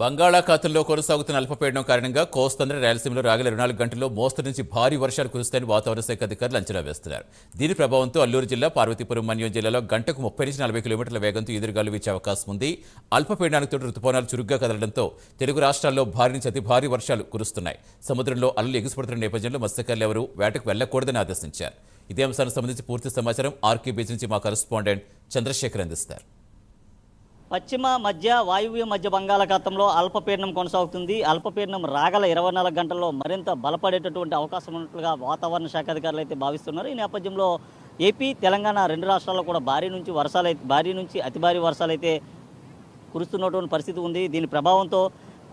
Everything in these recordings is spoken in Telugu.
బంగాళాఖాతంలో కొనసాగుతున్న అల్పపీడనం కారణంగా కోస్తాంధ్ర రాయలసీమలో రాగల ఇరవై నాలుగు గంటల్లో మోస్తరు నుంచి భారీ వర్షాలు కురుస్తాయని వాతావరణ శాఖ అధికారులు అంచనా వేస్తున్నారు. దీని ప్రభావంతో అల్లూరు జిల్లా పార్వతీపురం మన్యం జిల్లాలో గంటకు ముప్పై నుంచి నలభై కిలోమీటర్ల వేగంతో ఎదురుగాలు వీచే అవకాశం ఉంది. అల్పపీడనానికి తోడు రుతుపవనాలు చురుగ్గా కదలడంతో తెలుగు రాష్ట్రాల్లో భారీ నుంచి అతి భారీ వర్షాలు కురుస్తున్నాయి. సముద్రంలో అలలు ఎగిసిపడుతున్న నేపథ్యంలో మత్స్యకారులు ఎవరూ వేటకు వెళ్ళకూడదని ఆదేశించారు. ఇదే అంశానికి సంబంధించి పూర్తి సమాచారం ఆర్కే బీచ్ నుంచి మా కరెస్పాండెంట్ చంద్రశేఖర్ అందిస్తారు. పశ్చిమ మధ్య వాయువ్య మధ్య బంగాళాఖాతంలో అల్పపీడనం కొనసాగుతుంది. అల్పపీడనం రాగల ఇరవై నాలుగు గంటల్లో మరింత బలపడేటటువంటి అవకాశం ఉన్నట్లుగా వాతావరణ శాఖ అధికారులు అయితే భావిస్తున్నారు. ఈ నేపథ్యంలో ఏపీ తెలంగాణ రెండు రాష్ట్రాల్లో కూడా భారీ నుంచి వర్షాలు భారీ నుంచి అతి భారీ వర్షాలు అయితే కురుస్తున్నటువంటి పరిస్థితి ఉంది. దీని ప్రభావంతో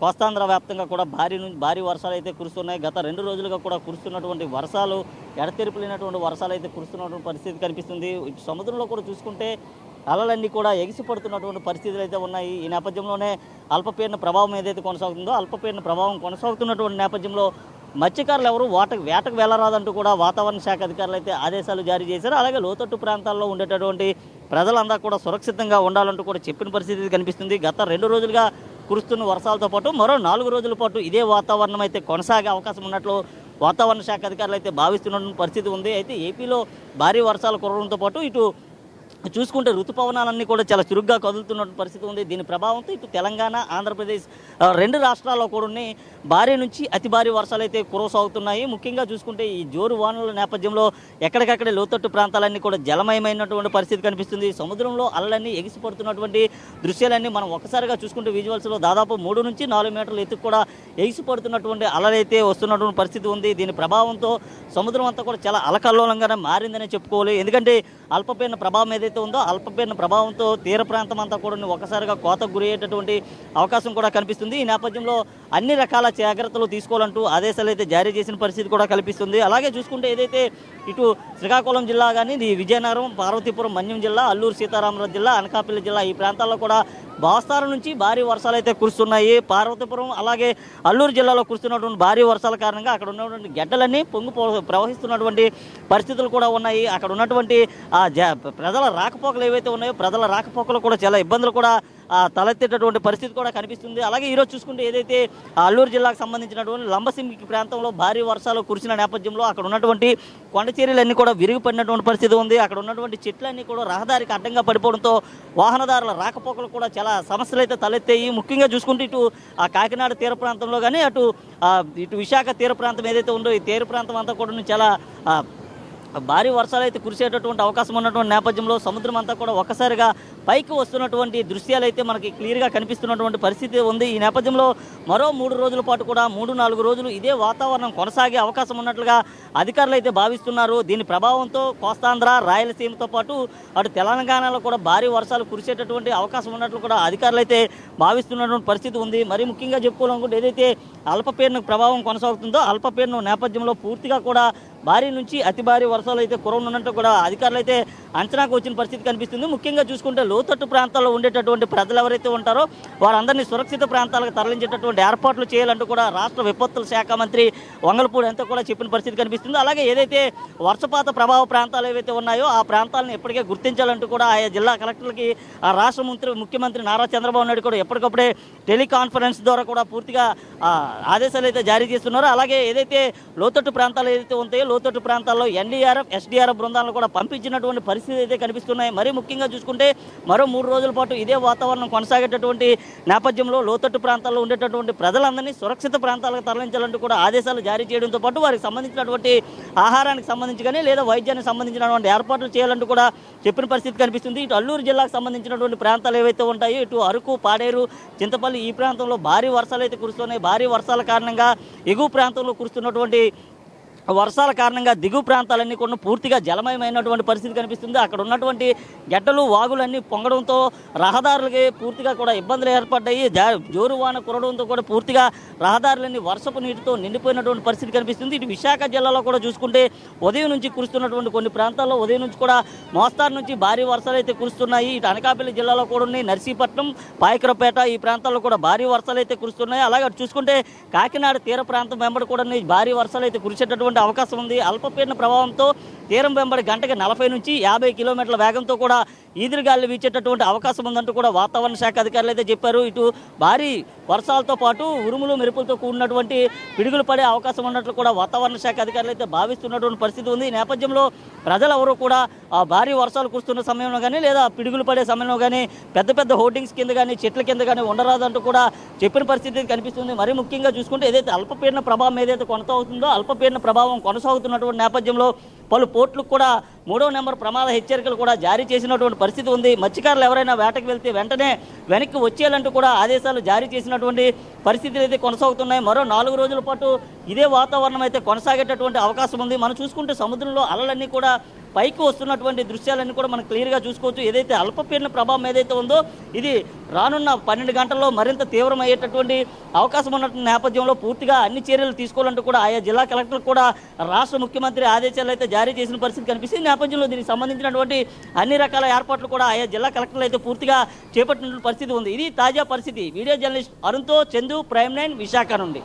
కోస్తాంధ్ర వ్యాప్తంగా కూడా భారీ నుంచి భారీ వర్షాలు అయితే కురుస్తున్నాయి. గత రెండు రోజులుగా కూడా కురుస్తున్నటువంటి వర్షాలు ఎడతెరిపినటువంటి వర్షాలు అయితే కురుస్తున్నటువంటి పరిస్థితి కనిపిస్తుంది. సముద్రంలో కూడా చూసుకుంటే అలలన్నీ కూడా ఎగిసిపడుతున్నటువంటి పరిస్థితులు అయితే ఉన్నాయి. ఈ నేపథ్యంలోనే అల్పపీడన ప్రభావం ఏదైతే కొనసాగుతుందో అల్పపీడన ప్రభావం కొనసాగుతున్నటువంటి నేపథ్యంలో మత్స్యకారులు ఎవరు వాటకు వేటకు వెళ్ళరాదంటూ కూడా వాతావరణ శాఖ అధికారులు అయితే ఆదేశాలు జారీ చేశారు. అలాగే లోతట్టు ప్రాంతాల్లో ఉండేటటువంటి ప్రజలందరూ కూడా సురక్షితంగా ఉండాలంటూ కూడా చెప్పిన పరిస్థితి కనిపిస్తుంది. గత రెండు రోజులుగా కురుస్తున్న వర్షాలతో పాటు మరో నాలుగు రోజుల పాటు ఇదే వాతావరణం అయితే కొనసాగే అవకాశం ఉన్నట్లు వాతావరణ శాఖ అధికారులు అయితే భావిస్తున్న పరిస్థితి ఉంది. అయితే ఏపీలో భారీ వర్షాలు కురవడంతో పాటు ఇటు చూసుకుంటే ఋతుపవనాలన్నీ కూడా చాలా చురుగ్గా కదులుతున్న పరిస్థితి ఉంది. దీని ప్రభావంతో ఇటు తెలంగాణ ఆంధ్రప్రదేశ్ రెండు రాష్ట్రాల్లో కూడా ఉన్నాయి. భారీ నుంచి అతి భారీ వర్షాలు అయితే కురసాగుతున్నాయి ముఖ్యంగా చూసుకుంటే ఈ జోరు వానల నేపథ్యంలో ఎక్కడికక్కడే లోతట్టు ప్రాంతాలన్నీ కూడా జలమయమైనటువంటి పరిస్థితి కనిపిస్తుంది. సముద్రంలో అలలన్నీ ఎగిసిపడుతున్నటువంటి దృశ్యాలన్నీ మనం ఒకసారిగా చూసుకుంటే విజువల్స్లో దాదాపు మూడు నుంచి నాలుగు మీటర్ల ఎత్తుకు కూడా ఎగిసిపడుతున్నటువంటి అలలైతే వస్తున్నటువంటి పరిస్థితి ఉంది. దీని ప్రభావంతో సముద్రం అంతా కూడా చాలా అలకల్లోలంగానే మారిందనే చెప్పుకోవాలి. ఎందుకంటే అల్పపీడన ప్రభావం ఏదైతే ఉందో అల్పపీడన ప్రభావంతో తీర ప్రాంతం అంతా కూడా ఒకసారిగా కోతకు గురయ్యేటటువంటి అవకాశం కూడా కనిపిస్తుంది. ఈ నేపథ్యంలో అన్ని రకాల జాగ్రత్తలు తీసుకోవాలంటూ ఆదేశాలు అయితే జారీ చేసిన పరిస్థితి కూడా కల్పిస్తుంది. అలాగే చూసుకుంటే ఏదైతే ఇటు శ్రీకాకుళం జిల్లా కానీ విజయనగరం పార్వతీపురం మన్యం జిల్లా అల్లూరు సీతారామరాజు జిల్లా అనకాపల్లి జిల్లా ఈ ప్రాంతాల్లో కూడా బాస్తార నుంచి భారీ వర్షాలు అయితే కురుస్తున్నాయి. పార్వతీపురం అలాగే అల్లూరు జిల్లాలో కురుస్తున్నటువంటి భారీ వర్షాల కారణంగా అక్కడ ఉన్నటువంటి గడ్డలన్నీ పొంగిపో ప్రవహిస్తున్నటువంటి పరిస్థితులు కూడా ఉన్నాయి. అక్కడ ఉన్నటువంటి ఆ ప్రజల రాకపోకలు ఏవైతే ఉన్నాయో ప్రజల రాకపోకలు కూడా చాలా ఇబ్బందులు కూడా తలెత్తేటటువంటి పరిస్థితి కూడా కనిపిస్తుంది. అలాగే ఈరోజు చూసుకుంటే ఏదైతే అల్లూరు జిల్లాకు సంబంధించినటువంటి లంబసింగి ప్రాంతంలో భారీ వర్షాలు కురిసిన నేపథ్యంలో అక్కడ ఉన్నటువంటి కొండ కూడా విరిగిపడినటువంటి పరిస్థితి ఉంది. అక్కడ ఉన్నటువంటి చెట్లన్నీ కూడా రహదారికి అడ్డంగా పడిపోవడంతో వాహనదారుల రాకపోకలు కూడా చాలా సమస్యలు అయితే తలెత్తాయి. ముఖ్యంగా చూసుకుంటే ఇటు ఆ కాకినాడ తీర ప్రాంతంలో కానీ అటు ఇటు విశాఖ తీర ప్రాంతం ఏదైతే ఉందో ఈ తీర ప్రాంతం అంతా కూడా చాలా భారీ వర్షాలు అయితే కురిసేటటువంటి అవకాశం ఉన్నటువంటి నేపథ్యంలో సముద్రం అంతా కూడా ఒక్కసారిగా పైకి వస్తున్నటువంటి దృశ్యాలు అయితే మనకి క్లియర్గా కనిపిస్తున్నటువంటి పరిస్థితి ఉంది. ఈ నేపథ్యంలో మరో మూడు రోజుల పాటు కూడా మూడు నాలుగు రోజులు ఇదే వాతావరణం కొనసాగే అవకాశం ఉన్నట్లుగా అధికారులు అయితే భావిస్తున్నారు. దీని ప్రభావంతో కోస్తాంధ్ర రాయలసీమతో పాటు అటు తెలంగాణలో కూడా భారీ వర్షాలు కురిసేటటువంటి అవకాశం ఉన్నట్లు కూడా అధికారులు అయితే భావిస్తున్నటువంటి పరిస్థితి ఉంది. మరి ముఖ్యంగా చెప్పుకోవాలనుకుంటే ఏదైతే అల్పపీడన ప్రభావం కొనసాగుతుందో అల్పపీడనం నేపథ్యంలో పూర్తిగా కూడా భారీ నుంచి అతి భారీ వర్షాలు అయితే కురవనున్నట్టు కూడా అధికారులు అయితే అంచనాకు వచ్చిన పరిస్థితి కనిపిస్తుంది. ముఖ్యంగా చూసుకుంటే లోతట్టు ప్రాంతాల్లో ఉండేటటువంటి ప్రజలు ఎవరైతే ఉంటారో వారందరినీ సురక్షిత ప్రాంతాలకు తరలించేటటువంటి ఏర్పాట్లు చేయాలంటూ కూడా రాష్ట్ర విపత్తుల శాఖ మంత్రి వంగలపూడి అంతా కూడా చెప్పిన పరిస్థితి కనిపిస్తుంది. అలాగే ఏదైతే వర్షపాత ప్రభావ ప్రాంతాలు ఏవైతే ఉన్నాయో ఆ ప్రాంతాలను ఎప్పటికే గుర్తించాలంటూ కూడా ఆయా జిల్లా కలెక్టర్లకి ఆ రాష్ట్ర మంత్రి ముఖ్యమంత్రి నారా చంద్రబాబు నాయుడు కూడా ఎప్పటికప్పుడే టెలికాన్ఫరెన్స్ ద్వారా కూడా పూర్తిగా ఆదేశాలు అయితే జారీ చేస్తున్నారు. అలాగే ఏదైతే లోతట్టు ప్రాంతాలు ఏదైతే ఉంటాయో లోతట్టు ప్రాంతాల్లో ఎన్డీఆర్ఎఫ్ ఎస్డీఆర్ఎఫ్ బృందాలను కూడా పంపించినటువంటి పరిస్థితి అయితే కనిపిస్తున్నాయి. మరీ ముఖ్యంగా చూసుకుంటే మరో మూడు రోజుల పాటు ఇదే వాతావరణం కొనసాగేటటువంటి నేపథ్యంలో లోతట్టు ప్రాంతాల్లో ఉండేటటువంటి ప్రజలందరినీ సురక్షిత ప్రాంతాలకు తరలించాలంటూ కూడా ఆదేశాలు జారీ చేయడంతో పాటు వారికి సంబంధించినటువంటి ఆహారానికి సంబంధించి కానీ లేదా వైద్యానికి సంబంధించినటువంటి ఏర్పాట్లు చేయాలంటూ కూడా చెప్పిన పరిస్థితి కనిపిస్తుంది. ఇటు అల్లూరు జిల్లాకు సంబంధించినటువంటి ప్రాంతాలు ఏవైతే ఉంటాయో ఇటు అరకు పాడేరు చింతపల్లి ఈ ప్రాంతంలో భారీ వర్షాలు అయితే కురుస్తున్నాయి. భారీ వర్షాల కారణంగా ఎగువ ప్రాంతంలో కురుస్తున్నటువంటి వర్షాల కారణంగా దిగువ ప్రాంతాలన్నీ కూడా పూర్తిగా జలమయమైనటువంటి పరిస్థితి కనిపిస్తుంది. అక్కడ ఉన్నటువంటి గడ్డలు వాగులన్నీ పొంగడంతో రహదారులకి పూర్తిగా కూడా ఇబ్బందులు ఏర్పడ్డాయి. జోరు వాన కురడంతో కూడా పూర్తిగా రహదారులన్నీ వర్షపు నీటితో నిండిపోయినటువంటి పరిస్థితి కనిపిస్తుంది. ఇటు విశాఖ జిల్లాలో కూడా చూసుకుంటే ఉదయం నుంచి కురుస్తున్నటువంటి కొన్ని ప్రాంతాల్లో ఉదయం నుంచి కూడా మోస్తారు నుంచి భారీ వర్షాలు అయితే కురుస్తున్నాయి. ఇటు అనకాపల్లి జిల్లాలో కూడా ఉన్నాయి. నర్సీపట్నం పాయకరపేట ఈ ప్రాంతాల్లో కూడా భారీ వర్షాలు అయితే కురుస్తున్నాయి. అలాగే చూసుకుంటే కాకినాడ తీర ప్రాంతం వెంబడి కూడా ఉన్నాయి. భారీ వర్షాలు అయితే కురిసేటటువంటి వచ్చేటటువంటి అవకాశం ఉంది. అల్పపీడన ప్రభావంతో తీరం వెంబడి గంటకి నలభై నుంచి యాభై కిలోమీటర్ల వేగంతో కూడా ఈదురుగాలు వీచేటటువంటి అవకాశం ఉందంటూ కూడా వాతావరణ శాఖ అధికారులు అయితే చెప్పారు. ఇటు భారీ వర్షాలతో పాటు ఉరుములు మెరుపులతో కూడినటువంటి పిడుగులు పడే అవకాశం ఉన్నట్లు కూడా వాతావరణ శాఖ అధికారులు అయితే భావిస్తున్నటువంటి పరిస్థితి ఉంది. ఈ నేపథ్యంలో ప్రజలెవరూ కూడా ఆ భారీ వర్షాలు కురుస్తున్న సమయంలో కానీ లేదా పిడుగులు పడే సమయంలో కానీ పెద్ద పెద్ద హోర్డింగ్స్ కింద కానీ చెట్ల కింద కానీ ఉండరాదంటూ కూడా చెప్పిన పరిస్థితి కనిపిస్తుంది. మరి ముఖ్యంగా చూసుకుంటే ఏదైతే అల్పపీడన ప్రభావం ఏదైతే కొనసాగుతుందో అల్పపీడన ప్రభావం కొనసాగుతున్నటువంటి నేపథ్యంలో పలు పోర్టులకు కూడా మూడో నెంబర్ ప్రమాద హెచ్చరికలు కూడా జారీ చేసినటువంటి పరిస్థితి ఉంది. మత్స్యకారులు ఎవరైనా వేటకు వెళ్తే వెంటనే వెనక్కి వచ్చేయాలంటూ కూడా ఆదేశాలు జారీ చేసినటువంటి పరిస్థితులు అయితే కొనసాగుతున్నాయి. మరో నాలుగు రోజుల పాటు ఇదే వాతావరణం అయితే కొనసాగేటటువంటి అవకాశం ఉంది. మనం చూసుకుంటే సముద్రంలో అలలన్నీ కూడా పైకి వస్తున్నటువంటి దృశ్యాలన్నీ కూడా మనం క్లియర్గా చూసుకోవచ్చు. ఏదైతే అల్పపీడన ప్రభావం ఏదైతే ఉందో ఇది రానున్న పన్నెండు గంటల్లో మరింత తీవ్రమయ్యేటటువంటి అవకాశం ఉన్నటువంటి నేపథ్యంలో పూర్తిగా అన్ని చర్యలు తీసుకోవాలంటూ కూడా ఆయా జిల్లా కలెక్టర్ కూడా రాష్ట్ర ముఖ్యమంత్రి ఆదేశాలు అయితే జారీ చేసిన పరిస్థితి కనిపిస్తుంది. నేపథ్యంలో దీనికి సంబంధించినటువంటి అన్ని రకాల ఏర్పాట్లు కూడా ఆయా జిల్లా కలెక్టర్లు అయితే పూర్తిగా చేపట్టిన పరిస్థితి ఉంది. ఇది తాజా పరిస్థితి. వీడియో జర్నలిస్ట్ అరుణ్తో చందు ప్రైమ్ నైన్ విశాఖ నుండి.